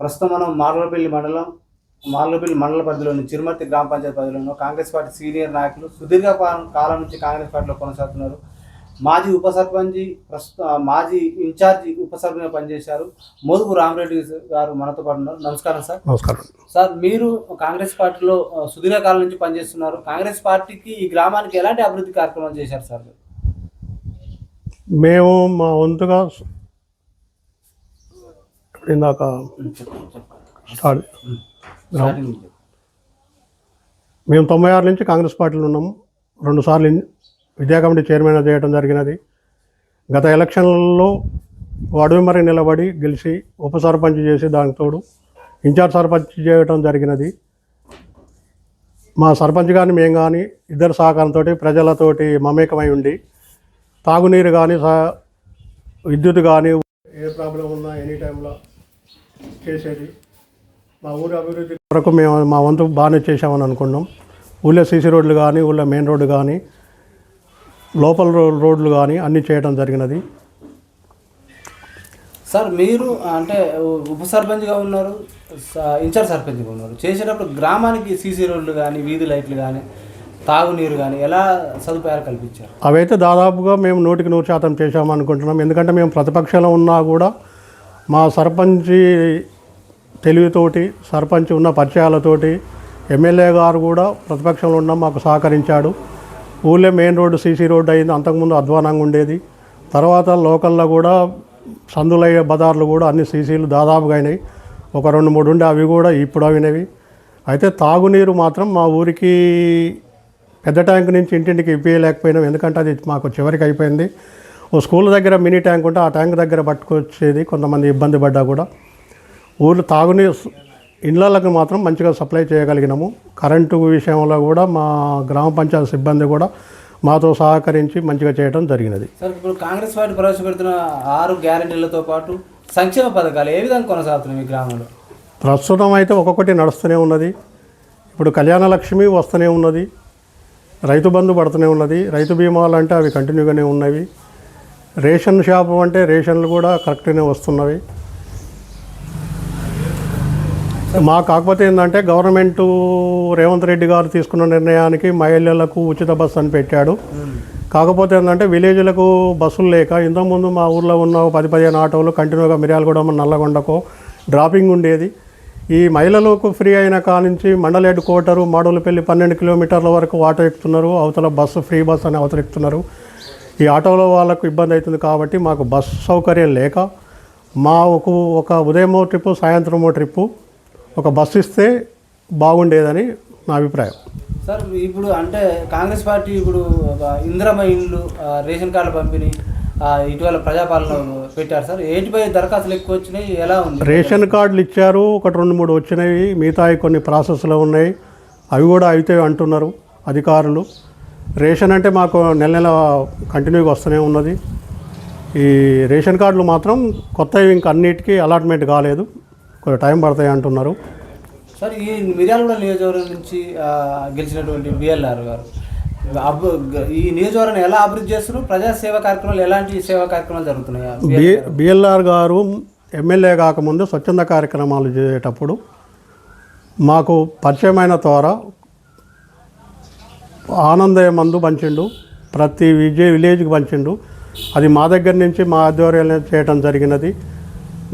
ప్రస్తుతం మనం మార్లపల్లి మండలం మార్లపల్లి మండల పరిధిలోని చిరుమర్తి గ్రామ పంచాయతీ పరిధిలో కాంగ్రెస్ పార్టీ సీనియర్ నాయకులు సుదీర్ఘ కాలం నుంచి కాంగ్రెస్ పార్టీలో కొనసాగుతున్నారు. మాజీ ఉప సర్పంచి ప్రస్తుత మాజీ ఇన్ఛార్జి ఉప సర్పంచ్గా పనిచేశారు. మోదుగు రామరెడ్డి గారు మనతో పాటు ఉన్నారు. నమస్కారం సార్. నమస్కారం. సార్ మీరు కాంగ్రెస్ పార్టీలో సుదీర్ఘ కాలం నుంచి పనిచేస్తున్నారు. కాంగ్రెస్ పార్టీకి ఈ గ్రామానికి ఎలాంటి అభివృద్ధి కార్యక్రమాలు చేశారు సార్? మేము మా వంతుగా ఇందాక స్టార్ట్. మేము తొంభై ఆరు నుంచి కాంగ్రెస్ పార్టీలో ఉన్నాము. రెండుసార్లు విద్యా కమిటీ చైర్మన్ చేయడం జరిగినది. గత ఎలక్షన్లలో వార్డు మెంబర్గా నిలబడి గెలిచి ఉప సర్పంచ్ చేసి దానికి తోడు ఇన్ఛార్జ్ సర్పంచ్ చేయడం జరిగినది. మా సర్పంచ్ కానీ మేము కానీ ఇద్దరు సహకారంతో ప్రజలతోటి మమేకమై ఉండి తాగునీరు కానీ విద్యుత్ కానీ ఏ ప్రాబ్లం ఉన్నా ఎనీ టైంలో చేసేది. మా ఊరి అభివృద్ధి వరకు మేము మా వంతు బాగానే చేసామని అనుకున్నాం. ఊళ్ళో సీసీ రోడ్లు కానీ ఊళ్ళో మెయిన్ రోడ్డు కానీ లోపల రోడ్లు కానీ అన్నీ చేయడం జరిగినది. సార్ మీరు అంటే ఉప సర్పంచ్గా ఉన్నారు ఇన్ఛార్జ్ సర్పంచ్గా ఉన్నారు. చేసేటప్పుడు గ్రామానికి సీసీ రోడ్లు కానీ వీధి లైట్లు కానీ తాగునీరు కానీ ఎలా సదుపాయాలు కల్పించారు? అవైతే దాదాపుగా మేము నూటికి నూరు శాతం చేసామని అనుకుంటున్నాం. ఎందుకంటే మేము ప్రతిపక్షంలో ఉన్నా కూడా మా సర్పంచి తెలివితోటి సర్పంచ్ ఉన్న పరిచయాలతోటి ఎమ్మెల్యే గారు కూడా ప్రతిపక్షంలో ఉన్న మాకు సహకరించాడు. ఊళ్ళో మెయిన్ రోడ్డు సీసీ రోడ్డు అయింది. అంతకుముందు అధ్వానంగా ఉండేది. తర్వాత లోకల్లో కూడా సందులయ్యే బజార్లు కూడా అన్ని సీసీలు దాదాపుగా అయినాయి. ఒక రెండు మూడు ఉండే అవి కూడా ఇప్పుడు అయినవి అయితే తాగునీరు మాత్రం మా ఊరికి పెద్ద ట్యాంక్ నుంచి ఇంటింటికి ఇప్పించలేకపోయినాం ఎందుకంటే అది మాకు చివరికి అయిపోయింది. ఓ స్కూల్ దగ్గర మినీ ట్యాంక్ ఉంటే ఆ ట్యాంక్ దగ్గర పట్టుకొచ్చేది కొంతమంది ఇబ్బంది పడ్డా కూడా. ఊర్లో తాగునీరు ఇళ్ళకు మాత్రం మంచిగా సప్లై చేయగలిగినాము. కరెంటు విషయంలో కూడా మా గ్రామ పంచాయతీ సిబ్బంది కూడా మాతో సహకరించి మంచిగా చేయడం జరిగినది. సార్ ఇప్పుడు కాంగ్రెస్ పార్టీ ప్రవేశపెడుతున్న ఆరు గ్యారెంటీలతో పాటు సంక్షేమ పథకాలు ఏ విధంగా కొనసాగుతున్నాయి మీ గ్రామంలో? ప్రస్తుతం అయితే ఒక్కొక్కటి నడుస్తూనే ఉన్నది. ఇప్పుడు కళ్యాణ లక్ష్మి వస్తూనే ఉన్నది. రైతు బంధు పడుతూనే ఉన్నది. రైతు బీమాలు అంటే అవి కంటిన్యూగానే ఉన్నవి. రేషన్ షాపు అంటే రేషన్లు కూడా కరెక్ట్గానే వస్తున్నవి. మా కాకపోతే ఏంటంటే గవర్నమెంట్ రేవంత్ రెడ్డి గారు తీసుకున్న నిర్ణయానికి మహిళలకు ఉచిత బస్సు అని పెట్టాడు. కాకపోతే ఏంటంటే విలేజ్లకు బస్సులు లేక ఇంతకుముందు మా ఊర్లో ఉన్న పది పదిహేను ఆటోలు కంటిన్యూగా మిర్యాలగూడెం నల్లగొండకు డ్రాపింగ్ ఉండేది. ఈ మహిళలకు ఫ్రీ అయిన కానించి మండల హెడ్ క్వార్టరు మాడోలపల్లి పన్నెండు కిలోమీటర్ల వరకు ఆటో ఎక్కుతున్నారు. అవతల బస్సు ఫ్రీ బస్ అని అవతల ఎక్కుతున్నారు. ఈ ఆటోలో వాళ్ళకు ఇబ్బంది అవుతుంది కాబట్టి మాకు బస్సు సౌకర్యం లేక మా ఒక ఒక ఉదయమో ట్రిప్పు సాయంత్రమో ట్రిప్పు ఒక బస్సు ఇస్తే బాగుండేదని నా అభిప్రాయం. సార్ ఇప్పుడు అంటే కాంగ్రెస్ పార్టీ ఇప్పుడు ఇందిరమ్మ ఇండ్లు రేషన్ కార్డుల పంపిణీ ఇటీవల ప్రజాపాలన పెట్టారు సార్. ఏంటిపై దరఖాస్తులు ఎక్కువ వచ్చినాయి? ఎలా ఉంది? రేషన్ కార్డులు ఇచ్చారు ఒకటి రెండు మూడు వచ్చినాయి. మిగతాయి కొన్ని ప్రాసెస్లో ఉన్నాయి. అవి కూడా అయితే అంటున్నారు అధికారులు. రేషన్ అంటే మాకు నెల నెల కంటిన్యూగా వస్తూనే ఉన్నది. ఈ రేషన్ కార్డులు మాత్రం కొత్తవి ఇంకా అన్నిటికీ అలాట్మెంట్ కాలేదు. కొంచెం టైం పడతాయి అంటున్నారు. సార్ ఈ మిర్యాలగూడ నియోజకవర్గం నుంచి గెలిచినటువంటి బిఎల్ఆర్ గారు ఈ నియోజకవర్గాన్ని ఎలా అభివృద్ధి చేస్తున్నారు? ప్రజా సేవా కార్యక్రమాలు ఎలాంటి సేవా కార్యక్రమాలు జరుగుతున్నాయి? బిఎల్ఆర్ గారు ఎమ్మెల్యే కాకముందు స్వచ్ఛంద కార్యక్రమాలు చేసేటప్పుడు మాకు పరిచయమైన ద్వారా ఆనందయ మందు పంచిండు ప్రతి విజయ్ విలేజ్కి పంచిండు. అది మా దగ్గర నుంచి మా ఆధ్వర్యంలో చేయటం జరిగినది.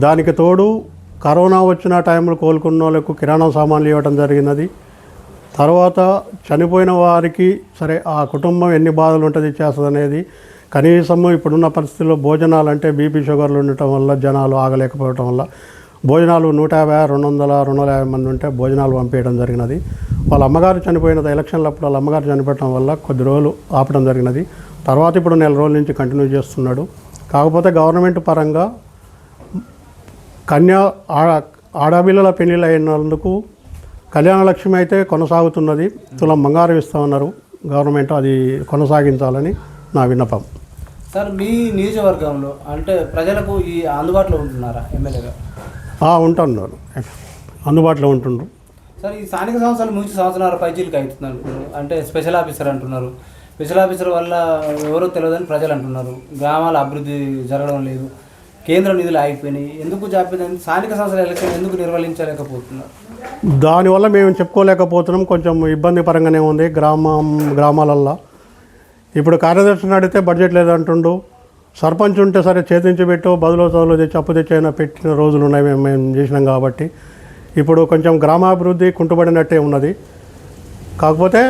దానికి తోడు కరోనా వచ్చిన టైంలో కోలుకున్న వాళ్ళకు కిరాణా సామాన్లు ఇవ్వడం జరిగినది. తర్వాత చనిపోయిన వారికి సరే ఆ కుటుంబం ఎన్ని బాధలు ఉంటుంది చేస్తుంది అనేది కనీసం ఇప్పుడున్న పరిస్థితుల్లో భోజనాలు అంటే బీపీ షుగర్లు ఉండటం వల్ల జనాలు ఆగలేకపోవటం వల్ల భోజనాలు నూట యాభై రెండు వందల రెండు వందల యాభై మంది ఉంటే భోజనాలు పంపించడం జరిగినది. వాళ్ళ అమ్మగారు చనిపోయిన ఎలక్షన్లప్పుడు వాళ్ళ అమ్మగారు చనిపోవడం వల్ల కొద్ది రోజులు ఆపడం జరిగినది. తర్వాత ఇప్పుడు నెల రోజుల నుంచి కంటిన్యూ చేస్తున్నాడు. కాకపోతే గవర్నమెంట్ పరంగా కన్యా ఆడ ఆడపిల్లల పెళ్ళిళ్ళు అయినందుకు కళ్యాణ అయితే కొనసాగుతున్నది. తులం బంగారం ఇస్తామన్నారు గవర్నమెంట్ అది కొనసాగించాలని నా విన్నపం. సార్ మీ నియోజకవర్గంలో అంటే ప్రజలకు ఈ అందుబాటులో ఉంటున్నారా ఎమ్మెల్యేగా? ఆ, ఉంటున్నారు అందుబాటులో ఉంటుండ్రు. సార్ ఈ స్థానిక సంస్థలు ముగిసి సంవత్సరాల పైచీలకు అవుతున్నారు అంటే స్పెషల్ ఆఫీసర్ అంటున్నారు. స్పెషల్ ఆఫీసర్ వల్ల ఎవరో తెలియదని ప్రజలు అంటున్నారు. గ్రామాల అభివృద్ధి జరగడం లేదు. కేంద్ర నిధులు ఆగిపోయినాయి. ఎందుకు జాప్యం స్థానిక సంస్థల ఎలక్షన్ ఎందుకు నిర్వహించలేకపోతున్నారు? దానివల్ల మేము చెప్పుకోలేకపోతున్నాం. కొంచెం ఇబ్బంది పరంగానే ఉంది. గ్రామం గ్రామాలల్లో. ఇప్పుడు కార్యదర్శిని అడిగితే బడ్జెట్ లేదంటుండు. సర్పంచ్ ఉంటే సరే చేతించి పెట్టు బదులు చదువులు తెచ్చి అప్పు తెచ్చి అయినా పెట్టిన రోజులు ఉన్నాయి మేము మేము చేసినాం కాబట్టి. ఇప్పుడు కొంచెం గ్రామాభివృద్ధి కుంటుపడినట్టే ఉన్నది. కాకపోతే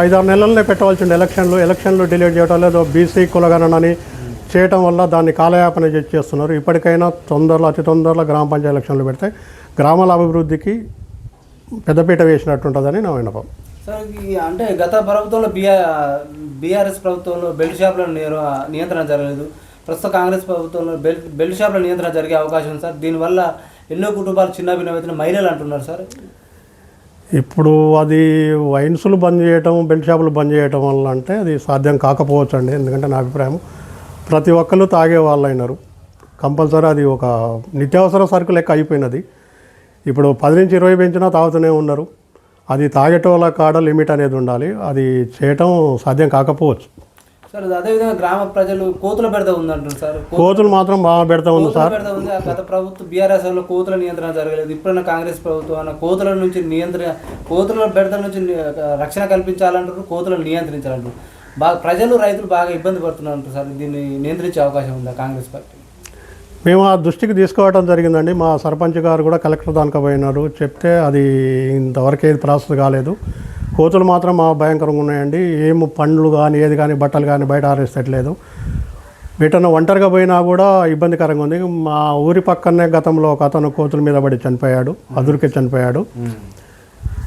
ఐదారు నెలలనే పెట్టవలసిన ఎలక్షన్లు. ఎలక్షన్లు డిలీట్ చేయడం లేదు. బీసీ కులగణనని చేయటం వల్ల దాన్ని కాలయాపన చేస్తున్నారు. ఇప్పటికైనా తొందరలో అతి తొందరలో గ్రామ పంచాయతీ ఎలక్షన్లు పెడితే గ్రామాల అభివృద్ధికి పెద్దపీట వేసినట్టుంటుందని నా విన్నపం. సార్ అంటే గత ప్రభుత్వంలో బీఆర్ బీఆర్ఎస్ ప్రభుత్వంలో బెల్ట్ షాపుల నియంత్రణ జరగలేదు. ప్రస్తుత కాంగ్రెస్ ప్రభుత్వంలో బెల్ట్ బెల్ట్ షాపుల నియంత్రణ జరిగే అవకాశం ఉంది సార్. దీనివల్ల ఎన్నో కుటుంబాలు చిన్న భిన్నమైన మహిళలు అంటున్నారు సార్. ఇప్పుడు అది వైన్స్లు బంద్ చేయటం బెల్ట్ షాపులు బంద్ చేయటం వల్ల అంటే అది సాధ్యం కాకపోవచ్చు అండి ఎందుకంటే నా అభిప్రాయం ప్రతి ఒక్కరు తాగే వాళ్ళు అయినారు కంపల్సరీ అది ఒక నిత్యావసర సరుకు లెక్క అయిపోయినది. ఇప్పుడు పది నుంచి ఇరవై పెంచినా తాగుతూనే ఉన్నారు. అది తాగేటోళ్ళ కాడ లిమిట్ అనేది ఉండాలి. అది చేయటం సాధ్యం కాకపోవచ్చు. సార్ అదేవిధంగా గ్రామ ప్రజలు కోతుల బెడద ఉందంటారు సార్. కోతులు మాత్రం బాగా పెడతా ఉంది సార్. బెడద ఉంది. ఆ గత ప్రభుత్వం బీఆర్ఎస్లో కోతుల నియంత్రణ జరగలేదు. ఇప్పుడున్న కాంగ్రెస్ ప్రభుత్వం అన్న కోతుల నుంచి నియంత్రణ కోతుల బెడద నుంచి రక్షణ కల్పించాలంటారు కోతులను నియంత్రించాలంటారు బాగా ప్రజలు రైతులు బాగా ఇబ్బంది పడుతున్నారు సార్. దీన్ని నియంత్రించే అవకాశం ఉందా కాంగ్రెస్ పార్టీ మేము ఆ దృష్టికి తీసుకోవడం జరిగిందండి. మా సర్పంచ్ గారు కూడా కలెక్టర్ దానికి పోయినారు. చెప్తే అది ఇంతవరకు ఏది ప్రాసెస్ కాలేదు. కోతులు మాత్రం మా భయంకరంగా ఉన్నాయండి. ఏం పండ్లు కానీ ఏది కానీ బట్టలు కానీ బయట ఆరేస్తట్లేదు వీటను ఒంటరిగా పోయినా కూడా ఇబ్బందికరంగా ఉంది. మా ఊరి పక్కనే గతంలో ఒక అతను కోతుల మీద పడి చనిపోయాడు. అదురికి చనిపోయాడు.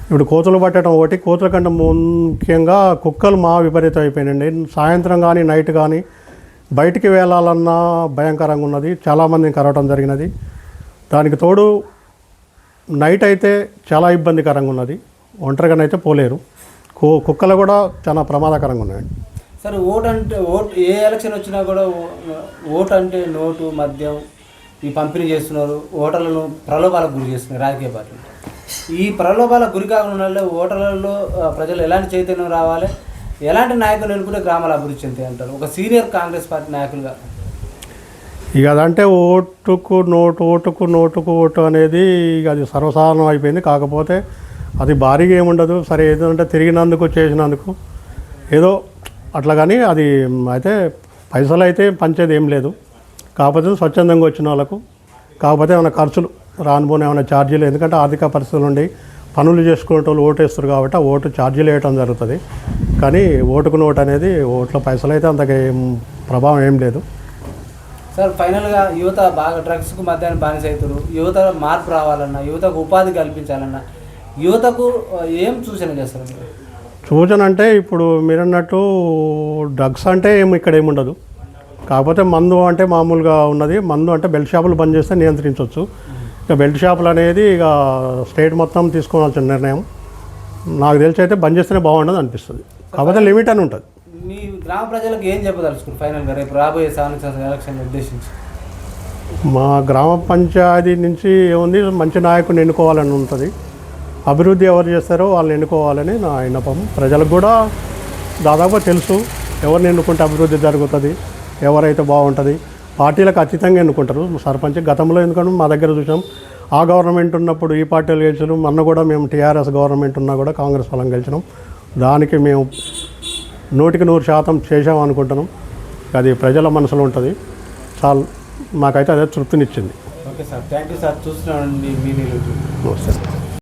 ఇప్పుడు కోతులు పట్టడం ఒకటి. కోతుల కంటే ముఖ్యంగా కుక్కలు మా విపరీతం అయిపోయినాయండి. సాయంత్రం కానీ నైట్ కానీ బయటికి వెళ్ళాలన్నా భయంకరంగా ఉన్నది. చాలామందిని కరవటం జరిగినది. దానికి తోడు నైట్ అయితే చాలా ఇబ్బందికరంగా ఉన్నది. ఒంటరిగానైతే పోలేరు. కు కుక్కలు కూడా చాలా ప్రమాదకరంగా ఉన్నాయండి సార్ ఓట్ అంటే ఓట్ ఏ ఎలక్షన్ వచ్చినా కూడా ఓ- ఓట్ అంటే నోటు మద్యం ఈ పంపిణీ చేస్తున్నారు. ఓటర్లను ప్రలోభాలకు గురి చేస్తున్నారు రాజకీయ పార్టీలు. ఈ ప్రలోభాలకు గురి కాకుండా ఓటర్లలో ప్రజలు ఎలాంటి చైతన్యం రావాలి? ఎలాంటి నాయకులు ఎన్నుకుంటే గ్రామాల అభివృద్ధి చెందుతాయి అంటారు? ఒక సీనియర్ కాంగ్రెస్ పార్టీ నాయకులుగా. ఇక అదంటే ఓటుకు నోటు ఓటుకు నోటుకు ఓటు అనేది ఇక అది సర్వసాధారణం అయిపోయింది. కాకపోతే అది భారీగా ఏముండదు. సరే ఏదంటే తిరిగినందుకు చేసినందుకు. ఏదో అట్లా కానీ అది అయితే పైసలు అయితే పంచేది ఏం లేదు. కాకపోతే స్వచ్ఛందంగా వచ్చిన వాళ్ళకు. కాకపోతే ఏమైనా ఖర్చులు రానుపోయిన ఏమైనా ఛార్జీలు. ఎందుకంటే ఆర్థిక పరిస్థితులు ఉండి పనులు చేసుకునే వాళ్ళు ఓటు వేస్తారు కాబట్టి ఆ ఓటు ఛార్జీలు వేయటం జరుగుతుంది. కానీ ఓటుకు నోటు అనేది ఓట్ల పైసలు అయితే అంతగా ఏం ప్రభావం ఏం లేదు. సార్ ఫైనల్గా యువత బాగా డ్రగ్స్కు మధ్యాహ్నం బానిస అవుతారు యువత మార్పు రావాలన్నా యువతకు ఉపాధి కల్పించాలన్నా యువతకు ఏం సూచన చేస్తారు సూచన అంటే ఇప్పుడు మీరు అన్నట్టు డ్రగ్స్ అంటే ఏమి ఇక్కడ ఏముండదు కాకపోతే మందు అంటే మామూలుగా ఉన్నది. మందు అంటే బెల్ట్ షాపులు బంద్ చేస్తే నియంత్రించవచ్చు ఇక బెల్ట్ షాపులు అనేది ఇక స్టేట్ మొత్తం తీసుకోవాల్సిన నిర్ణయం. నాకు తెలిసి అయితే బంద్ చేస్తేనే బాగుండదు అనిపిస్తుంది. కాకపోతే లిమిట్ అని ఉంటుంది. మీ గ్రామ ప్రజలకు ఏం చెప్పదలుచుకున్నారు ఫైనల్గా రేపు రాబోయే ఎలక్షన్ ఉద్దేశించి? మా గ్రామ పంచాయతీ నుంచి ఏముంది? మంచి నాయకుడిని ఎన్నుకోవాలని ఉంటుంది. అభివృద్ధి ఎవరు చేస్తారో వాళ్ళని ఎన్నుకోవాలని నా విన్నపం. ప్రజలకు కూడా దాదాపు తెలుసు. ఎవరిని ఎన్నుకుంటే అభివృద్ధి జరుగుతుంది? ఎవరైతే బాగుంటుంది? పార్టీలకు అతీతంగా ఎన్నుకుంటారు? సర్పంచ్ గతంలో ఎందుకంటే మా దగ్గర చూసాం ఆ గవర్నమెంట్ ఉన్నప్పుడు ఈ పార్టీలు గెలిచినాం మొన్న కూడా మేము టీఆర్ఎస్ గవర్నమెంట్ ఉన్నా కూడా కాంగ్రెస్ వాళ్ళని గెలిచినాం. దానికి మేము నూటికి నూరు శాతం చేసాం అనుకుంటున్నాం. అది ప్రజల మనసులో ఉంటుంది. చాలు మాకైతే అదే తృప్తినిచ్చింది. Okay sir. Thank you sir. చూస్తున్నానండి మీ